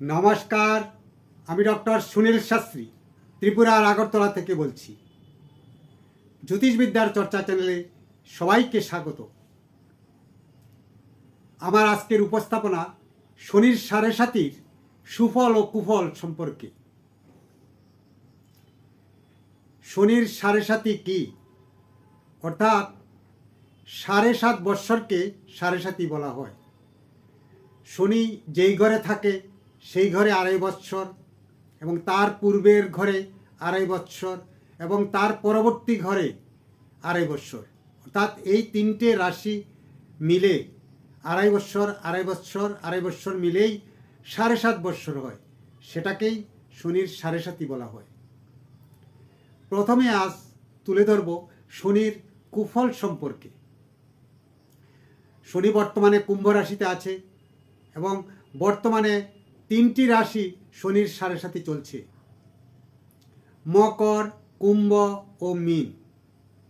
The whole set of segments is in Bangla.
নমস্কার, আমি ডক্টর সুনীল শাস্ত্রী, ত্রিপুরার আগরতলা থেকে বলছি। জ্যোতিষবিদ্যার চর্চা চ্যানেলে সবাইকে স্বাগত। আমার আজকের উপস্থাপনা শনির সাড়ে সাতির সুফল ও কুফল সম্পর্কে। শনির সাড়ে সাতি কি? অর্থাৎ সাড়ে সাত বৎসরকে সাড়ে সাতি বলা হয়। শনি যেই ঘরে থাকে সেই ঘরে আড়াই বৎসর এবং তার পূর্বের ঘরে আড়াই বৎসর এবং তার পরবর্তী ঘরে আড়াই বৎসর। অর্থাৎ এই তিনটে রাশি মিলে আড়াই বৎসর আড়াই বৎসর আড়াই বৎসর মিলেই সাড়ে সাত বৎসর হয়। সেটাকেই শনির সাড়ে সাতি বলা হয়। প্রথমে আজ তুলে ধরব শনির কুফল সম্পর্কে। শনি বর্তমানে কুম্ভ রাশিতে আছে এবং বর্তমানে তিনটি রাশি শনির সাড়ে সাথে চলছে। মকর, কুম্ভ ও মীন।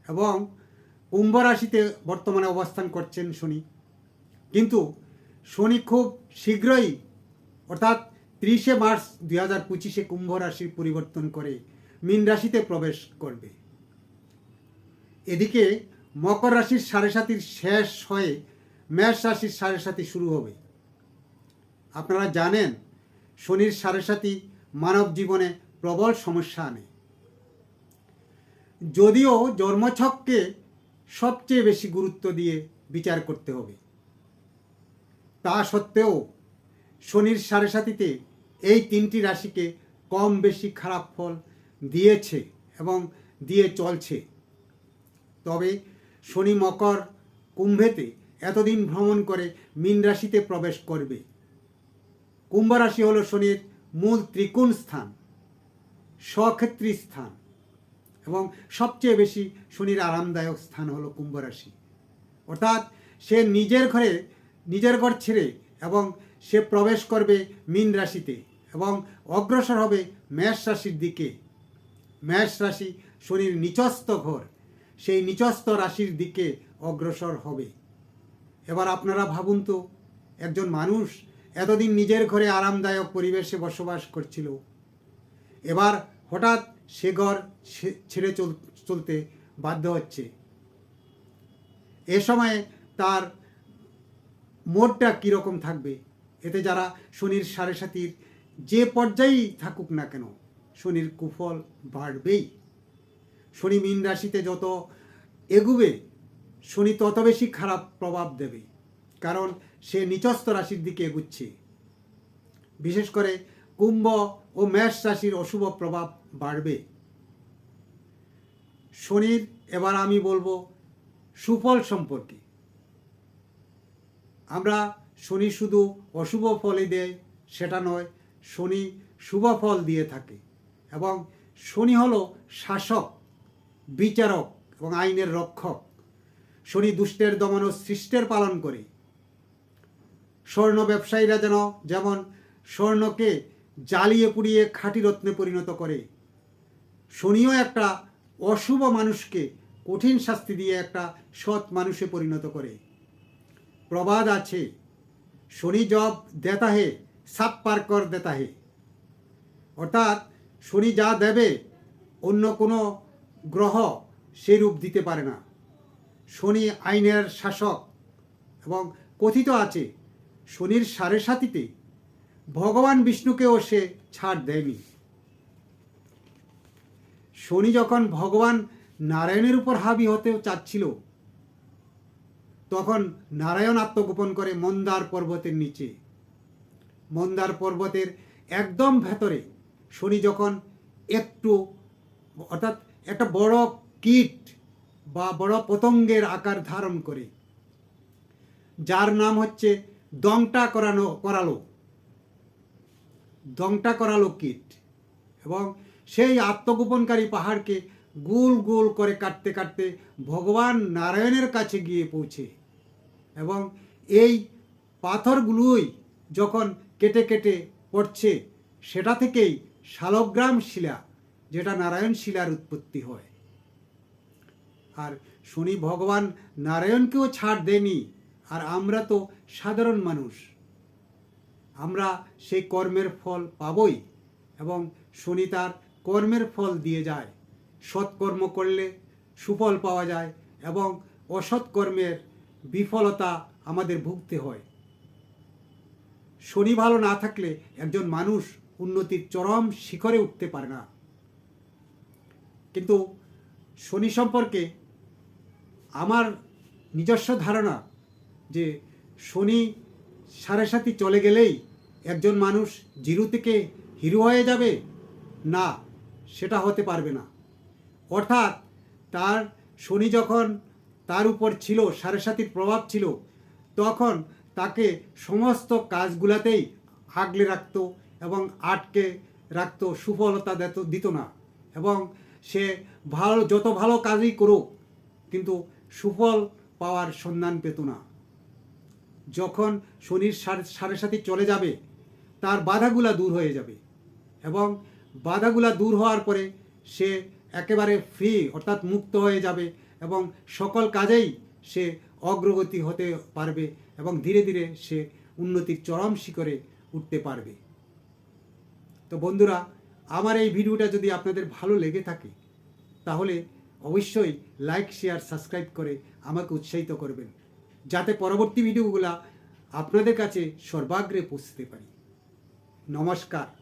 এবং কুম্ভ রাশিতে বর্তমানে অবস্থান করছেন শনি। কিন্তু শনি খুব শীঘ্রই, অর্থাৎ ত্রিশে মার্চ দুই হাজার পঁচিশে কুম্ভ রাশির পরিবর্তন করে মীন রাশিতে প্রবেশ করবে। এদিকে মকর রাশির সাড়ে সাতির শেষ হয়ে মেষ রাশির সাড়ে সাতি শুরু হবে। আপনারা জানেন শনির সাড়ে সাতি মানব জীবনে প্রবল সমস্যা আনে। যদিও জন্মছককে সবচেয়ে বেশি গুরুত্ব দিয়ে বিচার করতে হবে। তা সত্ত্বেও শনির সাড়ে সাতিতে এই তিনটি রাশিকে কম বেশি খারাপ ফল দিয়েছে এবং দিয়ে চলছে। তবে শনি মকর কুম্ভেতে এতদিন ভ্রমণ করে মীন রাশিতে প্রবেশ করবে। কুম্ভ রাশি হল শনির মূল ত্রিকোণ স্থান, স্বক্ষেত্রী স্থান এবং সবচেয়ে বেশি শনির আরামদায়ক স্থান হলো কুম্ভ রাশি। অর্থাৎ সে নিজের ঘরে, নিজের ঘর ছেড়ে এবং সে প্রবেশ করবে মীন রাশিতে এবং অগ্রসর হবে মেষ রাশির দিকে। মেষ রাশি শনির নিচস্থ ঘর, সেই নিচস্থ রাশির দিকে অগ্রসর হবে। এবার আপনারা ভাবুন তো, একজন মানুষ এতদিন নিজের ঘরে আরামদায়ক পরিবেশে বসবাস করছিল। এবার হঠাৎ সে ঘর ছেড়ে চল, চলতে বাধ্য হচ্ছে। এ সময়ে তার মোডটা কীরকম থাকবে? এতে যারা শনির সাড়ে সাতির যে পর্যায়েই থাকুক না কেন, শনির কুফল বাড়বেই। শনি মীন রাশিতে যত এগুবে, শনি তত বেশি খারাপ প্রভাব দেবে। কারণ সে নিচস্থ রাশির দিকে এগুচ্ছে। বিশেষ করে কুম্ভ ও মেষ রাশির অশুভ প্রভাব বাড়বে। শনির, এবার আমি বলব, সুফল সম্পর্কে। আমরা শনি শুধু অশুভ ফলই দেয়, সেটা নয়, শনি শুভ ফল দিয়ে থাকে। এবং শনি হলো শাসক, বিচারক এবং আইনের রক্ষক। শনি দুষ্টের দমন ও সৃষ্টের পালন করে। স্বর্ণ ব্যবসায়ীরা যেন যেমন স্বর্ণকে জ্বালিয়ে পুড়িয়ে খাঁটি রত্নে পরিণত করে। শনিও একটা অশুভ মানুষকে কঠিন শাস্তি দিয়ে একটা সৎ মানুষে পরিণত করে। প্রবাদ আছে, শনি জব দেতা হে, সাপ পার কর দেতা হে। অর্থাৎ শনি যা দেবে, অন্য কোনো গ্রহ সেই রূপ দিতে পারে না। শনি আইনের শাসক এবং কথিত আছে শনির সাড়ে সাতিতে ভগবান বিষ্ণুকেও সে ছাড় দেয়নি। শনি যখন ভগবান নারায়ণের উপর হাবি হতে চাচ্ছিল, তখন নারায়ণ আত্মগোপন করে মন্দার পর্বতের নিচে। মন্দার পর্বতের একদম ভেতরে শনি যখন একটু, অর্থাৎ একটা বড় কীট বা বড় পতঙ্গের আকার ধারণ করে, যার নাম হচ্ছে দংটা করানো, করালো। দংটা করালো কীট। এবং সেই আত্মগোপনকারী পাহাড়কে গোল গোল করে কাটতে কাটতে ভগবান নারায়ণের কাছে গিয়ে পৌঁছে। এবং এই পাথরগুলোই যখন কেটে কেটে পড়ছে, সেটা থেকেই শালগ্রাম শিলা, যেটা নারায়ণ শিলার উৎপত্তি হয়। আর শনি ভগবান নারায়ণকেও ছাড় দেয়নি। আর আমরা তো সাধারণ মানুষ। আমরা সেই কর্মের ফল পাবই এবং শনি তার কর্মের ফল দিয়ে যায়। সৎকর্ম করলে সুফল পাওয়া যায় এবং অসৎ কর্মের বিফলতা আমাদের ভুগতে হয়। শনি ভালো না থাকলে একজন মানুষ উন্নতির চরম শিখরে উঠতে পারে না। কিন্তু শনি সম্পর্কে আমার নিজস্ব ধারণা যে শনি সাড়ে সাথী চলে গেলেই একজন মানুষ জিরো থেকে হিরো হয়ে যাবে? না, সেটা হতে পারবে না। অর্থাৎ তার শনি যখন তার উপর ছিল, সাড়ে সাতির প্রভাব ছিল, তখন তাকে সমস্ত কাজগুলাতেই আগলে রাখত এবং আটকে রাখত, সুফলতা দিত দিত না। এবং সে ভালো, যত ভালো কাজই করুক, কিন্তু সুফল পাওয়ার সন্ধান পেত না। যখন শনির সাড়ে সাথে চলে যাবে, তার বাধাগুলা দূর হয়ে যাবে এবং বাধাগুলা দূর হওয়ার পরে সে একেবারে ফ্রি অর্থাৎ মুক্ত হয়ে যাবে এবং সকল কাজেই সে অগ্রগতি হতে পারবে এবং ধীরে ধীরে সে উন্নতির চরম শিখরে উঠতে পারবে। তো বন্ধুরা, আমার এই ভিডিওটা যদি আপনাদের ভালো লেগে থাকে, তাহলে অবশ্যই লাইক শেয়ার সাবস্ক্রাইব করে আমাকে উৎসাহিত করবেন। যাতে পরবর্তী ভিডিওগুলো আপনাদের কাছে সর্বাগ্রে পৌঁছতে পারি। নমস্কার।